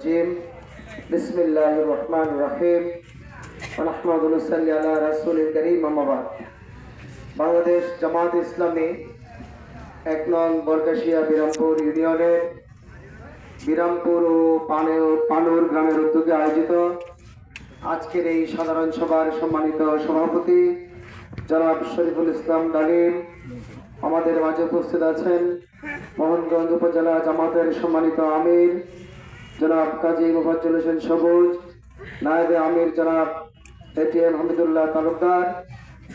الرجيم بسم الله الرحمن الرحيم ونحمد ونصلي على رسول الكريم أما بعد বাংলাদেশ জামাত ইসলামী এক নং বরকাশিয়া বিরামপুর ইউনিয়নের বিরামপুর ও পানেও পানুর গ্রামের উদ্যোগে আয়োজিত আজকের এই সাধারণ সভার সম্মানিত সভাপতি জনাব শরীফুল ইসলাম ডালিম আমাদের মাঝে উপস্থিত আছেন মোহনগঞ্জ উপজেলা জামাতের সম্মানিত আমির জনাব কাজী মুফাজ্জল হোসেন সবুজ, নায়েবে আমির জনাব এটিএম হামিদুল্লাহ তালুকদার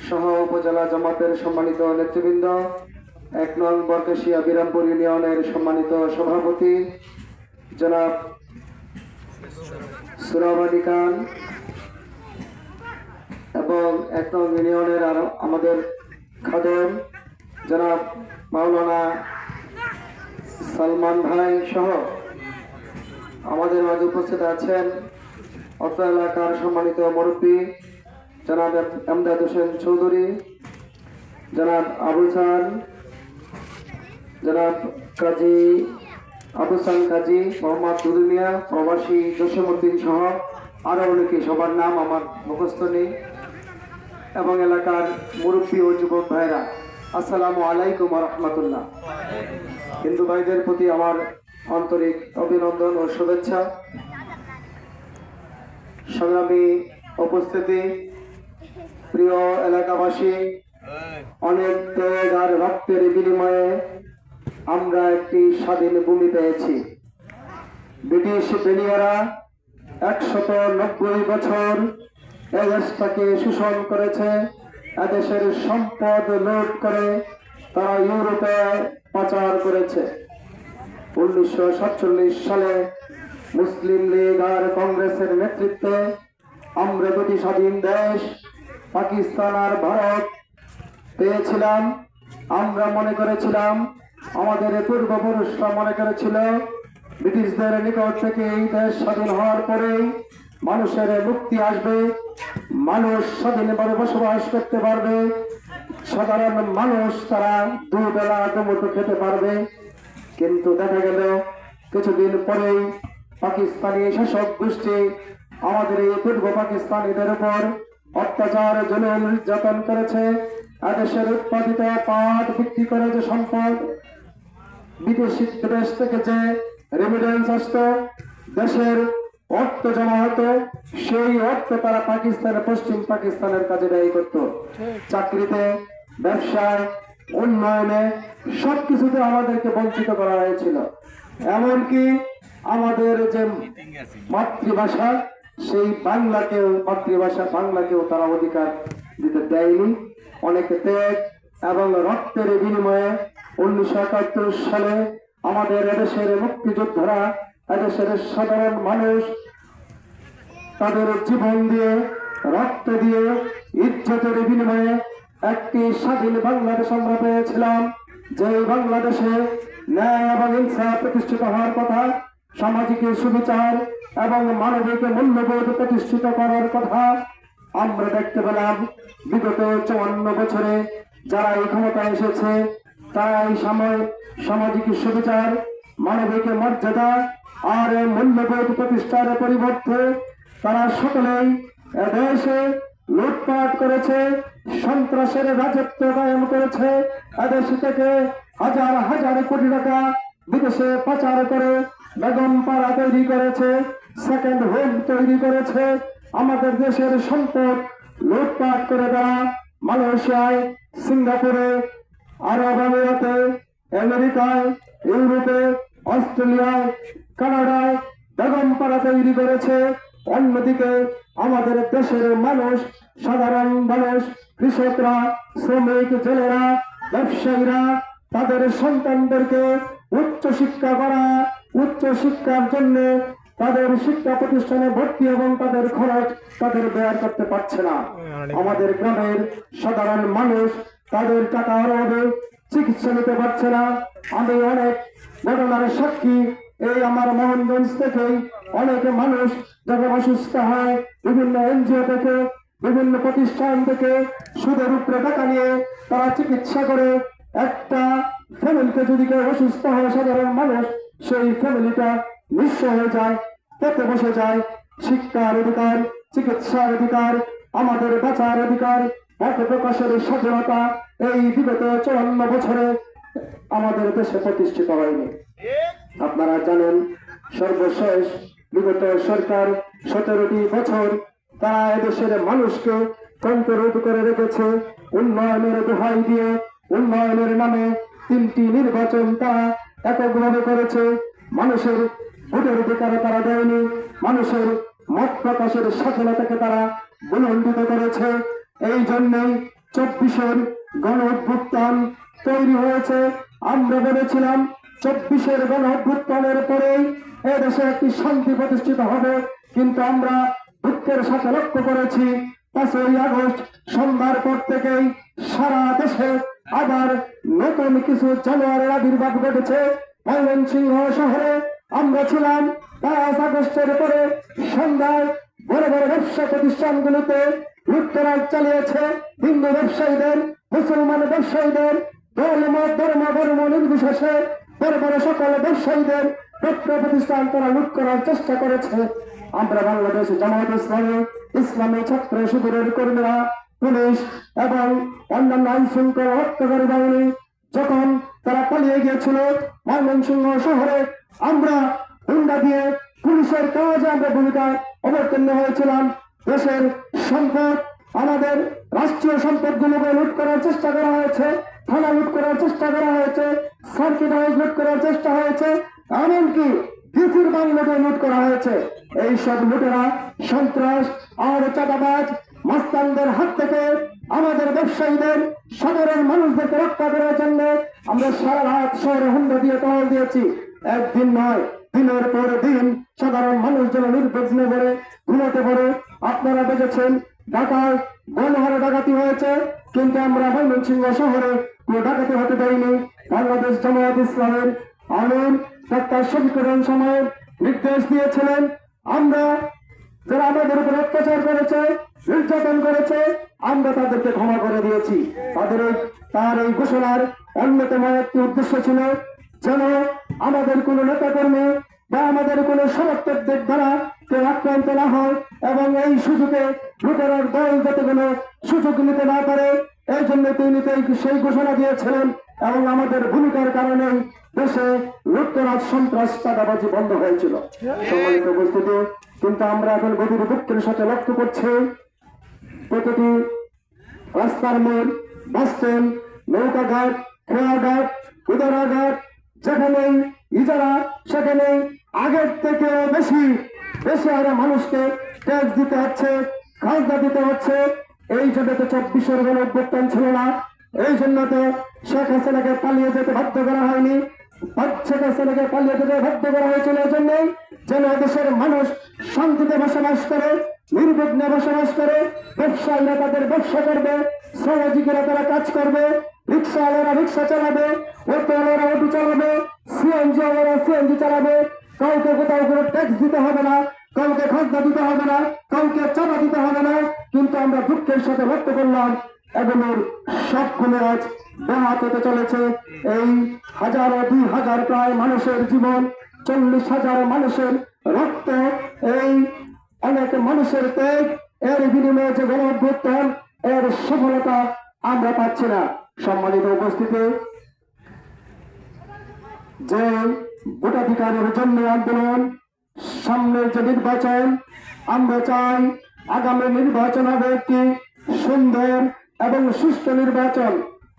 সহ উপজেলা জামাতের সম্মানিত নেতৃবৃন্দ, এক নং বরকেশিয়া বিরামপুর ইউনিয়নের সম্মানিত সভাপতি, জনাব সুরাবাদী খান এবং এক নং ইউনিয়নের আরও আমাদের খাদেম, জনাব মাওলানা সালমান ভাই সহ আমাদের মাঝে উপস্থিত আছেন অত্র এলাকার সম্মানিত মুরব্বী জনাব আমদাদ হোসেন চৌধুরী, জনাব আবু খান জনাব কাজী আবুসান কাজী মোহাম্মদ দুদুমিয়া প্রবাসী জসীমউদ্দিন সহ আরও অনেকে, সবার নাম আমার মুখস্থ নেই, এবং এলাকার মুরব্বী ও যুবক ভাইরা আসসালামু আলাইকুম রহমতুল্লাহ। হিন্দু ভাইদের প্রতি আমার আন্তরিক অভিনন্দন ও শুভেচ্ছা। সংগ্রামী উপস্থিতি, প্রিয় এলাকাবাসী, অনেক ত্যাগ আর রক্তের বিনিময়ে আমরা একটি স্বাধীন ভূমি পেয়েছি। ব্রিটিশ বেলিয়ারা একশত নব্বই বছর এদেশটাকে শোষণ করেছে এদেশের সম্পদ লুট করে তারা ইউরোপে পাচার করেছে। উনিশশো সাতচল্লিশ সালে মুসলিম লীগ আর কংগ্রেসের নেতৃত্বে দুটি স্বাধীন দেশ, পাকিস্তান আর ভারত পেয়েছিলাম। আমরা মনে করেছিলাম, আমাদের পূর্বপুরুষরা মনে করেছিল, ব্রিটিশদের নিকট থেকে এই দেশ স্বাধীন হওয়ার পরেই মানুষের মুক্তি আসবে, মানুষ স্বাধীনভাবে বসবাস করতে পারবে, সাধারণ মানুষ তারা দুবেলা দুমুঠো খেতে পারবে। কিন্তু দেখা গেল কিছুদিন পরেই পাকিস্তানি শাসক গোষ্ঠী আমাদের এই পূর্ব পাকিস্তানিদের উপর অত্যাচার জুলুম নির্যাতন করেছে এদেশের উৎপাদিত পাট বিক্রি করে যে সম্পদ বিদেশি দেশ থেকে যে রেমিডেন্স আসতো দেশের অর্থ জমা হতো সেই অর্থ তারা পাকিস্তানের পশ্চিম পাকিস্তানের কাজে ব্যয় করত। চাকরিতে ব্যবসায় উন্নয়নে সবকিছুতে আমাদেরকে বঞ্চিত করা হয়েছিল। এমনকি আমাদের যে মাতৃভাষা, সেই বাংলাকেও, মাতৃভাষা বাংলাকেও তারা অধিকার দিতে দেয়নি। অনেকে ত্যাগ এবং রক্তের বিনিময়ে উনিশশো একাত্তর সালে আমাদের এদেশের মুক্তিযোদ্ধারা, এদেশের সাধারণ মানুষ, তাদের জীবন দিয়ে, রক্ত দিয়ে, ইজ্জতের বিনিময়ে একটি স্বাধীন বাংলাদেশ আমরা পেয়েছিলাম যে বাংলাদেশে ন্যায় এবং ইনসাফ প্রতিষ্ঠিত হওয়ার কথা সামাজিক সুবিচার এবং মানবিক মূল্যবোধ প্রতিষ্ঠিত করার কথা আমরা দেখতে পেলাম। বিগত চুয়ান্ন বছরে যারা এই ক্ষমতায় এসেছে তারা এই সময় সামাজিক সুবিচার, মানবিক মর্যাদা আর মূল্যবোধ প্রতিষ্ঠার পরিবর্তে তারা সকলেই এদেশে লুটপাট করেছে, সন্ত্রাসের রাজত্ব কায়েম করেছে। এদেশ থেকে হাজার হাজার কোটি টাকা বিদেশে পাচার করে বেগম পাড়া তৈরি করেছে সেকেন্ড হোম তৈরি করেছে। আমাদের দেশের সম্পদ লুটপাট করে তারা মালয়েশিয়ায়, সিঙ্গাপুরে, আরব আমিরাতে, আমেরিকায়, ইউরোপে, অস্ট্রেলিয়ায়, কানাডায় বেগম পাড়া তৈরি করেছে। অন্যদিকে আমাদের দেশের মানুষ, সাধারণ মানুষ, কৃষকরা, শ্রমিক জেলেরা, ব্যবসায়ীরা, তাদের সন্তানদেরকে উচ্চ শিক্ষা করা, উচ্চ শিক্ষার জন্য তাদের শিক্ষা প্রতিষ্ঠানে ভর্তি এবং তাদের খরচ তাদের ব্যয় করতে পারছে না। আমাদের গ্রামের সাধারণ মানুষ তাদের টাকা অভাবে চিকিৎসা নিতে পারছে না। আমি অনেক ঘটনার সাক্ষী এই আমার মোহনগঞ্জ থেকেই অনেক মানুষ যখন অসুস্থ হয়, বিভিন্ন এনজিও থেকে, বিভিন্ন প্রতিষ্ঠান থেকে সুদের উপরে টাকা নিয়ে তারা চিকিৎসা করে, একটা ফ্যামিলিতে যদি কেউ অসুস্থ হয়, সাধারণ মানুষ, সেই ফ্যামিলিটা নিঃস্ব হয়ে যায় পেতে বসে যায়। শিক্ষার অধিকার, চিকিৎসার অধিকার, আমাদের বাঁচার অধিকার মত প্রকাশের স্বাধীনতা, এই বিগত চুয়ান্ন বছরে আমাদের দেশে প্রতিষ্ঠিত হয়নি। আপনারা জানেন, সর্বশেষ বিগত সরকার সতেরোটি বছর তারা এদেশের মানুষকে কণ্ঠরোধ করে রেখেছে। উন্নয়নের দোহাই দিয়ে উন্নয়নের নামে তিনটি নির্বাচন তারা এককভাবে করেছে। মানুষের ভোটের অধিকার তারা দেয়নি। মানুষের মত প্রকাশের স্বাধীনতাকে তারা বুলন্ডিত করেছে। এই জন্যই চব্বিশের গণ তৈরি হয়েছে। আমরা ভেবেছিলাম চব্বিশের গণ অভ্যুত্থানের পরেই এদেশে একটি শান্তি প্রতিষ্ঠিত হবে। কিন্তু আমরা দুঃখের সাথে লক্ষ্য করেছি, পাঁচই আগস্ট সন্ধ্যার পর থেকেই সারা দেশে আবার নতুন কিছু জানুয়ারির আবির্ভাব ঘটেছে। ময়মনসিংহ শহরে আমরা ছিলাম পাঁচ আগস্টের পরে সন্ধ্যায় বড় বড় ব্যবসা প্রতিষ্ঠানগুলোতে লুটতরাজ চালিয়েছে। হিন্দু ব্যবসায়ীদের, মুসলমান ব্যবসায়ীদের, ধর্ম ধর্ম ধর্ম নির্বিশেষে বড় সকল ব্যবসায়ীদের ব্যবসা প্রতিষ্ঠান তারা লুট করার চেষ্টা করেছে। আমরা বাংলাদেশ জামায়াত ইসলামী ইসলামী ছাত্র শিবিরের কর্মীরা, পুলিশ এবং অন্যান্য আইন শৃঙ্খলা রক্ষাকারী বাহিনী যখন তারা পালিয়ে গিয়েছিল ময়মনসিংহ শহরে, আমরা হুন্ডা দিয়ে পুলিশের কাজে আমরা ভূমিকা অবতীর্ণ হয়েছিলাম। দেশের সম্পদ, আমাদের রাষ্ট্রীয় সম্পদগুলোকে লুট করার চেষ্টা করা হয়েছে, থানা লুট করার চেষ্টা করা হয়েছে সার্কিট হাউস লুট করার চেষ্টা হয়েছে, এমনকি ডিসির বাংলাতে লুট করা হয়েছে। এই সব লুটেরা, সন্ত্রাস আর চাঁদাবাজ মাস্তানদের হাত থেকে আমাদের ব্যবসায়ীদের, সাধারণ মানুষদেরকে রক্ষা করার জন্য আমরা সারা রাত শহরে হুন্ডা দিয়ে টহল দিয়েছি। একদিন নয়, দিনের পর দিন সাধারণ মানুষ যেন নির্বিঘ্ন করে ঘুমাতে পারে আপনারা দেখেছেন, ঢাকায় গণহারে ডাকাতি হয়েছে, কিন্তু আমরা ময়মনসিংহ শহরে কোনো ডাকাতি হতে দেয়নি। বাংলাদেশ জামায়াত ইসলামের আমির ডাক্তার শফিকুর সময় নির্দেশ দিয়েছিলেন, আমরা যারা আমাদের উপর অত্যাচার করেছে, নির্যাতন করেছে, আমরা তাদেরকে ক্ষমা করে দিয়েছি। তাদের এই তার এই ঘোষণার অন্যতম একটি উদ্দেশ্য ছিল, যেন আমাদের কোনো নেতাকর্মী বা আমাদের কোনো সমর্থকদের দ্বারা কেউ আক্রান্ত না হয় এবং এই সুযোগে লুটেরার দল যাতে কোনো সুযোগ নিতে না পারে, এই জন্য তিনি সেই- ঘোষণা দিয়েছিলেন এবং আমাদের ভূমিকার কারণে দেশে লুটতরাজ, সন্ত্রাস, চাঁদাবাজি বন্ধ হয়েছিল। সম্মানিত উপস্থিতি, কিন্তু আমরা এখন গভীর দুঃখের সাথে লক্ষ্য করছি, প্রতিটি রাস্তার মোড়, বাস স্ট্যান্ড নৌকাঘাট খেয়াঘাট উদারাঘাট যেখানেই ইজারা, সেখানেই আগের থেকে বেশি বেশি আরও মানুষকে ট্যাক্স দিতে হচ্ছে, খাজনা দিতে হচ্ছে। এই জন্য তো চব্বিশের গণ অভ্যুত্থান ছিল না। এই জন্য তো শেখ হাসিনাকে পালিয়ে যেতে বাধ্য করা হয়নি। পালিয়ে করা দেশের মানুষ শান্তিতে করে করে ব্যবসা করবে তারা কাজ করবে রিক্সা চালাবে অটো চালাবে সিএনজি চালাবে কাউকে কোথাও কোনো ট্যাক্স দিতে হবে না, কাউকে খাজনা দিতে হবে না, কাউকে চাঁদা দিতে হবে না। কিন্তু আমরা দুঃখের সাথে লক্ষ্য করলাম, এগুলোর সবগুলো আজ ব্যাহাত হতে চলেছে। এই হাজারো, দুই হাজার প্রায় মানুষের জীবন, চল্লিশ হাজার মানুষের রক্ত, এই অনেক মানুষের ত্যাগ, এর বিনিময়ে যে গণ এর সফলতা আমরা পাচ্ছি না। সম্মানিত উপস্থিতি, যে ভোটাধিকারের জন্য আন্দোলন, সামনের যে নির্বাচন, আমরা চাই আগামী নির্বাচন হবে একটি সুন্দর এবং সুষ্ঠু নির্বাচন।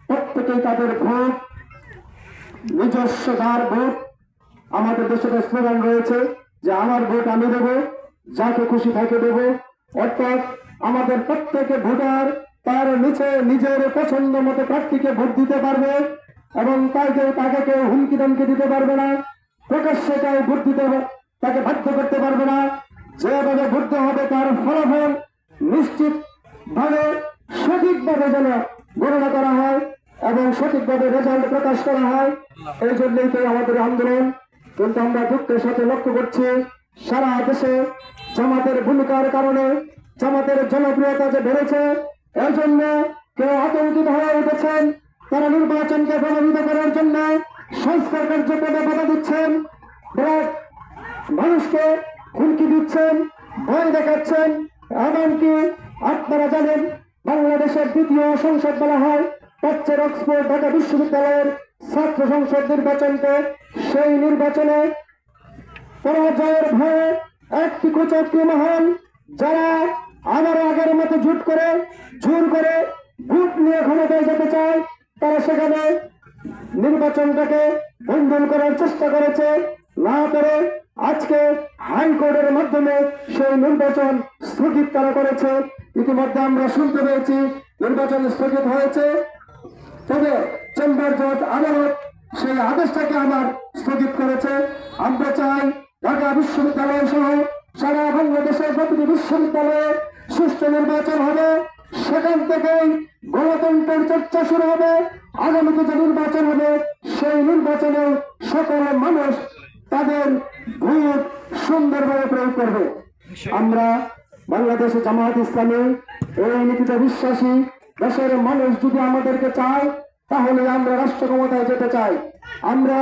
প্রত্যেকেই তাদের ভোট, নিজস্ব যার ভোট, আমাদের দেশের স্লোগান রয়েছে যে আমার ভোট আমি দেবো, যাকে খুশি তাকে দেবো। অর্থাৎ আমাদের প্রত্যেকে ভোটার, তার নিচে নিজের পছন্দ মতো প্রার্থীকে ভোট দিতে পারবে এবং তাকে তাকে কেউ হুমকি দিতে পারবে না। প্রকাশ্যে কেউ ভোট দিতে হবে, তাকে বাধ্য করতে পারবে না। যেভাবে ভোট হবে তার ফলাফল নিশ্চিত ভাবে সঠিকভাবে যেন গণনা করা হয় এবং সঠিকভাবে রেজাল্ট প্রকাশ করা হয়, এই জন্যই তো আমাদের আন্দোলন। কিন্তু আমরা দুঃখের সাথে লক্ষ্য করছি, সারা দেশে জামাতের ভূমিকার কারণে জামাতের জনপ্রিয়তা যে বেড়েছে, এই জন্য কেউ আতঙ্কিত হয়ে উঠেছেন। তারা নির্বাচনকে প্রভাবিত করার জন্য সংস্কার কার্যক্রমে বাধা দিচ্ছেন। মানুষকে হুমকি দিচ্ছেন, ভয় দেখাচ্ছেন। এমনকি আপনারা জানেন, বাংলাদেশের দ্বিতীয় সংসদ বলা হয় প্রাচ্যের অক্সফোর্ড ঢাকা বিশ্ববিদ্যালয়ের ছাত্র সংসদ নির্বাচনকে। সেই নির্বাচনে পরাজয়ের ভয়ে একটি কুচক্রি মহল যারা আবার আগের মতো জুট করে জোর করে ভোট নিয়ে ক্ষমতায় যেতে চায়, তারা সেখানে নির্বাচনটাকে বন্ধন করার চেষ্টা করেছে না করে আজকে হাইকোর্টের মাধ্যমে সেই নির্বাচন স্থগিত করা করেছে। ইতিমধ্যে আমরা শুনতে পেয়েছি নির্বাচন স্থগিত হয়েছে। তবে চেম্বার জজ আদালত সেই আদেশটাকে আমার স্থগিত করেছে। আমরা চাই ঢাকা বিশ্ববিদ্যালয় সহ সারা বাংলাদেশের প্রতিটি বিশ্ববিদ্যালয়ে সুষ্ঠু নির্বাচন হবে। সেখান থেকেই গণতন্ত্রের চর্চা শুরু হবে আগামীতে যে নির্বাচন হবে, সেই নির্বাচনে সকল মানুষ তাদের ভোট সুন্দরভাবে প্রয়োগ করবে। আমরা বাংলাদেশে জামায়াত ইসলামী, এই নীতিতে বিশ্বাসী, দেশের মানুষ যদি আমাদেরকে চায়, তাহলে আমরা রাষ্ট্র ক্ষমতায় যেতে চাই। আমরা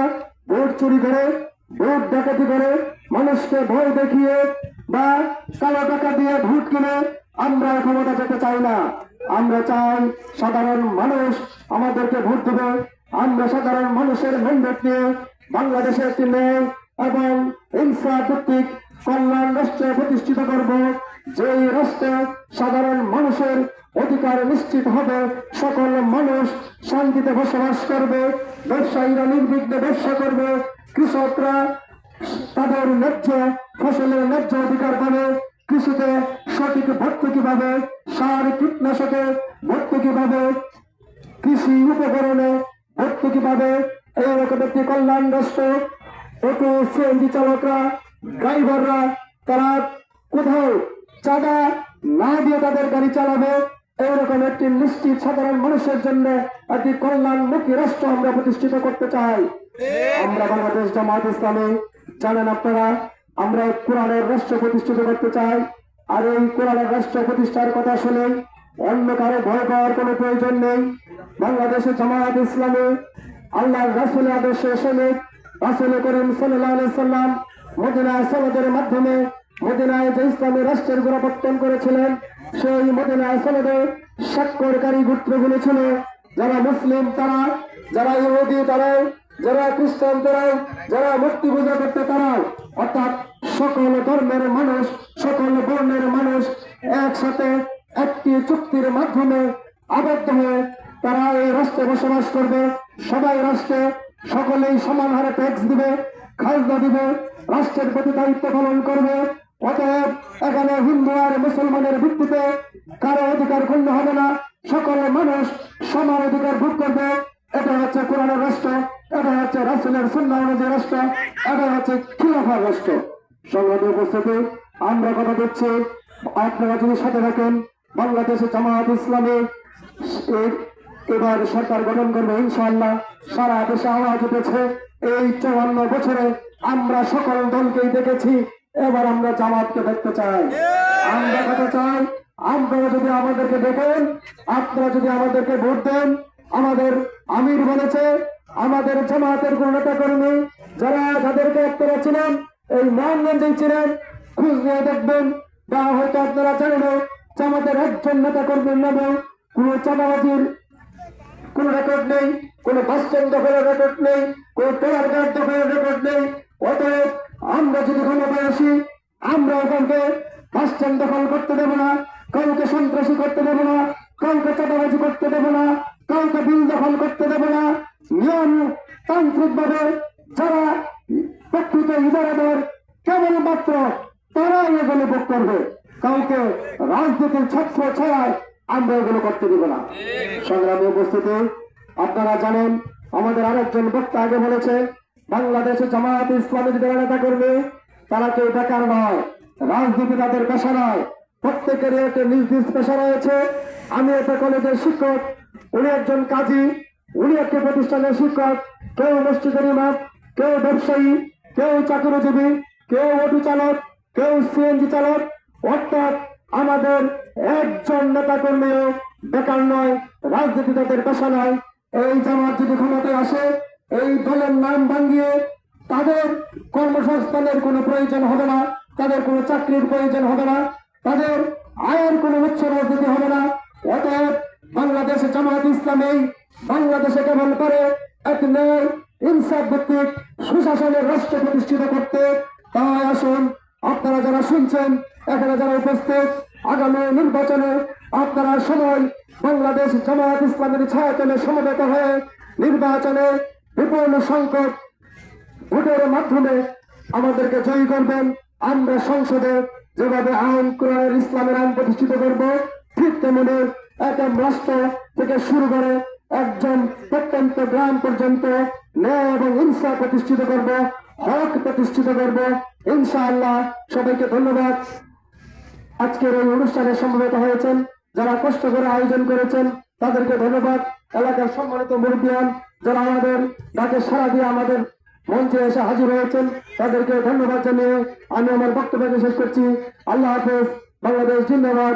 ভোট চুরি করে, ভোট ডাকাতি করে মানুষকে ভয় দেখিয়ে বা কালো টাকা দিয়ে ভোট কিনে আমরা ক্ষমতা যেতে চাই না। আমরা চাই সাধারণ মানুষ আমাদেরকে ভোট দেবে। আমরা সাধারণ মানুষের ম্যান্ডেট নিয়ে বাংলাদেশে একটি এবং হিংসা ভিত্তিক কল্যাণ রাষ্ট্র প্রতিষ্ঠিত করব। যেই রাষ্ট্রে সাধারণ মানুষের অধিকার নিশ্চিত হবে, সকল মানুষ শান্তিতে বসবাস করবে, ব্যবসায়ীরা নির্বিঘ্নে ব্যবসা করবে, কৃষকরা তাদের ন্যায্য ফসলের ন্যায্য অধিকার পাবে কৃষিতে সঠিক ভর্তুকি পাবে সার কীটনাশকে ভর্তুকি পাবে কৃষি উপকরণে ভর্তুকি পাবে এইরকম একটি কল্যাণ রাষ্ট্র অটো সিএনজি চালকরা ড্রাইভাররা তারা কোথাও চাঁদা না দিয়ে তাদের গাড়ি চালাবে এইরকম একটি নিশ্চিত সাধারণ মানুষের জন্য একটি কল্যাণমুখী রাষ্ট্র আমরা প্রতিষ্ঠিত করতে চাই। আমরা বাংলাদেশ জামাত ইসলামী জানেন আপনারা আমরা কোরআনের রাষ্ট্র প্রতিষ্ঠিত করতে চাই। আর এই কোরআনের রাষ্ট্র প্রতিষ্ঠার কথা শুনে অন্য কারও ভয় পাওয়ার কোনো প্রয়োজন নেই। বাংলাদেশে জামায়াত ইসলামী আল্লাহ রাসুল আদর্শে সমেত রাসুল করিম সাল্লাম মদিনায় সনদের মাধ্যমে মদিনায় যে ইসলামী রাষ্ট্রের গোড়াপত্তন করেছিলেন, সেই মদিনায় সনদে স্বাক্ষরকারী গোত্রগুলো ছিল। যারা মুসলিম তারা, যারা ইহুদি তারাও, যারা খ্রিস্টান তারাও, যারা মূর্তি পূজা করতে তারাও। অর্থাৎ সকল ধর্মের মানুষ, সকল বর্ণের মানুষ একসাথে একটি চুক্তির মাধ্যমে আবদ্ধ হয়ে তারা এই রাষ্ট্রে বসবাস করবে। সবাই রাষ্ট্রে সকলেই সমান হারে ট্যাক্স দিবে, খাজনা দিবে, রাষ্ট্রের প্রতি দায়িত্ব পালন করবে। অতএব এখানে হিন্দু আর মুসলমানের ভিত্তিতে কারও অধিকার ক্ষুণ্ণ হবে না। সকল মানুষ সমান অধিকার ভোগ করবে। এটা হচ্ছে কোরআনের রাষ্ট্র, এটা হচ্ছে রাসুলের সুন্না অনুযায়ী রাষ্ট্র, এটা হচ্ছে খিলাফার রাষ্ট্র। সংগ্রামী উপস্থিতি, আমরা কথা দিচ্ছি। আপনারা যদি সাথে থাকেন, বাংলাদেশে জামায়াত ইসলামী এবার সরকার গঠন করবে, ইনশাআল্লাহ সারা দেশে আওয়াজ উঠেছে এই চুয়ান্ন বছরে আমরা সকল দলকেই দেখেছি, এবার আমরা জামাতকে দেখতে চাই। আমরা কথা চাই, আপনারা যদি আমাদেরকে দেখেন, আপনারা যদি আমাদেরকে ভোট দেন আমাদের আমির বলেছে, আমাদের জামাতের কোন নেতা কর্মী যারা যাদেরকে আপনারা ছিলেন, এই নারায়ণগঞ্জেই ছিলেন, খুঁজ নিয়ে দেখবেন, বা হয়তো আপনারা জানেন জামাতের একজন নেতা কর্মীর নামে কোন চাঁদাবাজির কোন রেকর্ড নেই, কোন বাস স্ট্যান্ড দখলের রেকর্ড নেই, কোন টেলার গার্ড দখলের রেকর্ড নেই। অতএব আমরা যদি ক্ষমতায় আসি আমরা ওখানকে বাস স্ট্যান্ড দখল করতে দেবো না, কাউকে সন্ত্রাসী করতে দেবো না, কাউকে চাঁদাবাজি করতে দেবো না কাউকে বিল দখল করতে দেবো না নিয়ম ভাবে যারা প্রকৃত ইজারাদার, কেবলমাত্র তারাই এগুলো ভোগ করবে। কাউকে রাজনীতির ছত্র ছাড়ায় আমরা এগুলো করতে দিব না। সংগ্রামী উপস্থিতি, আপনারা জানেন, আমাদের আরেকজন বক্তা আগে বলেছে, বাংলাদেশে জামায়াত ইসলামের যারা নেতা করবে, তারা কেউ বেকার নয়, রাজনীতি তাদের পেশা নয়। প্রত্যেকেরই একটা নিজ নিজ পেশা রয়েছে। আমি একটা কলেজের শিক্ষক, উনি একজন কাজী। উনি একটি প্রতিষ্ঠানের শিক্ষক। কেউ মসজিদের ইমাম, কেউ ব্যবসায়ী, কেউ চাকরিজীবী, কেউ অটো চালক, কেউ সিএনজি চালক। অর্থাৎ আমাদের একজন নেতা কর্মীও বেকার নয় রাজনীতি তাদের পেশা নয়। এই জামাত যদি ক্ষমতায় আসে, এই দলের নাম ভাঙিয়ে তাদের কর্মসংস্থানের কোনো প্রয়োজন হবে না, তাদের কোনো চাকরির প্রয়োজন হবে না, তাদের আয়ের কোনো উচ্চ রাজনীতি হবে না। অতএব বাংলাদেশ জামাত ইসলামী বাংলাদেশে কেবল করে এক ন্যায় ইনসাফ ভিত্তিক সুশাসনের রাষ্ট্র প্রতিষ্ঠিত করতে। তাই আসুন আপনারা যারা শুনছেন, এখানে যারা উপস্থিত, আগামী নির্বাচনে আপনারা সময় বাংলাদেশ জামায়াত ইসলামের ছায়াতলে সমবেত হয়ে নির্বাচনে বিপুল সংকট ভোটের মাধ্যমে আমাদেরকে জয়ী করবেন। আমরা সংসদে যেভাবে আইন কোরআনের ইসলামের আইন প্রতিষ্ঠিত করব, ঠিক তেমনি একম রাষ্ট্র থেকে শুরু করে একজন প্রত্যন্ত গ্রাম পর্যন্ত ন্যায় এবং হিংসা প্রতিষ্ঠিত করব, হক প্রতিষ্ঠিত করব। ইনশাআল্লাহ সবাইকে ধন্যবাদ। আজকের এই অনুষ্ঠানে সমবেত হয়েছেন, যারা কষ্ট করে আয়োজন করেছেন, তাদেরকে ধন্যবাদ। এলাকার সম্মানিত মুরব্বিয়ান, যারা আমাদের ডাকে সারা দিয়ে আমাদের মঞ্চে এসে হাজির হয়েছেন তাদেরকে ধন্যবাদ জানিয়ে আমি আমার বক্তব্যকে শেষ করছি। আল্লাহ হাফেজ, বাংলাদেশ জিন্দাবাদ।